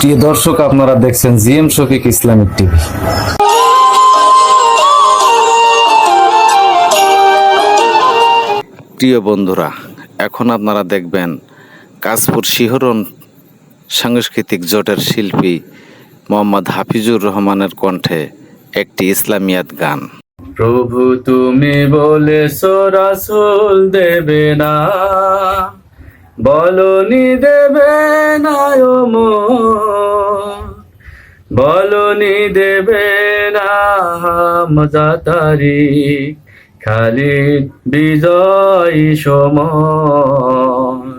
প্রিয় দর্শক আপনারা দেখছেন জিএম শফিক ইসলামিক টিভি প্রিয় বন্ধুরা এখন আপনারা দেখবেন কাশপুর শিহরণ সাংস্কৃতিক জোটের শিল্পী মোহাম্মদ হাফিজুর রহমানের কণ্ঠে একটি ইসলামিয়াত গান প্রভু তুমি বলে রাসূল দেবে না বলনি দেবে না ও। বলনি দেবে না মজাতারি খালি বিজয় সময়।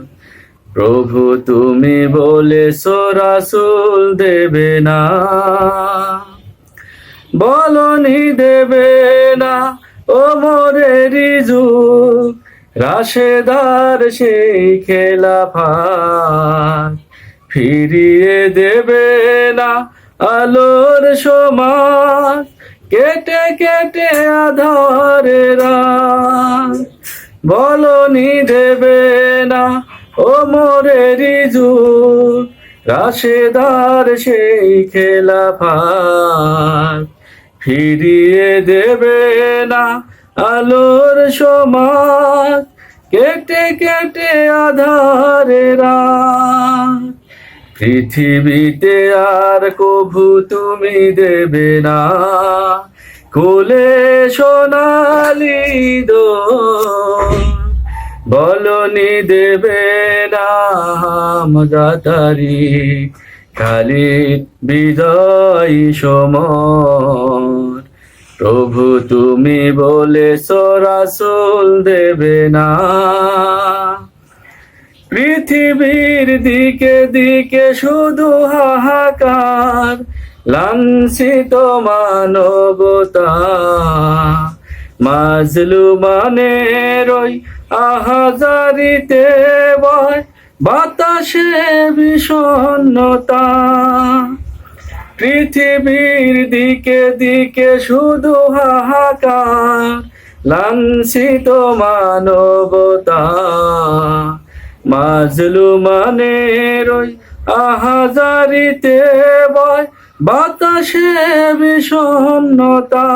প্রভু তুমি বলে রাসূল দেবে না। বলনি দেবে না, ও মোরে রিজু, রাশেদার সেই খেলা ফিরিয়ে দেবে না আলোর সমাজ কেটে কেটে আধারে বলনি দেবে না, ও মোরে রিজু রাশেদার সেই খেলা ফাঁক ফিরিয়ে দেবে না আলোর সমাজ, কেটে কেটে আধারে রাত পৃথিবীতে আর কভু তুমি দেবে না। কোলে সোনালি দো বলনি দেবে না মজাতারি খালি বিজয় সমর, প্রভু তুমি বলে সরাসল দেবে না। পৃথিবীর দিকে দিকে শুধু হাহাকার, লাঞ্ছিত মানবতা। মাজলু মানে রই আহাজারিতে বয়, বাতাসে বিষণ্ণতা। পৃথিবীর দিকে দিকে শুধু হাহাকার, লাঞ্ছিত মানবতা। মাজলু মানে রই আহাজারিতে বয়, বাতাসে বিষণ্ণতা।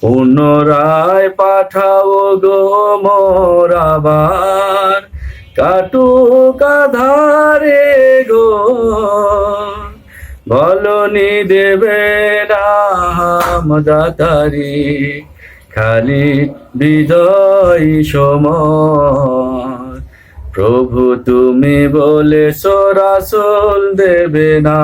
পুনরায় পাঠাও গো মোরাবার কাটুক আধারে গো। বলনি দেবে রাম দাতারি খালি বিজয় সময়। প্রভু তুমি বলে সরাসল দেবে না।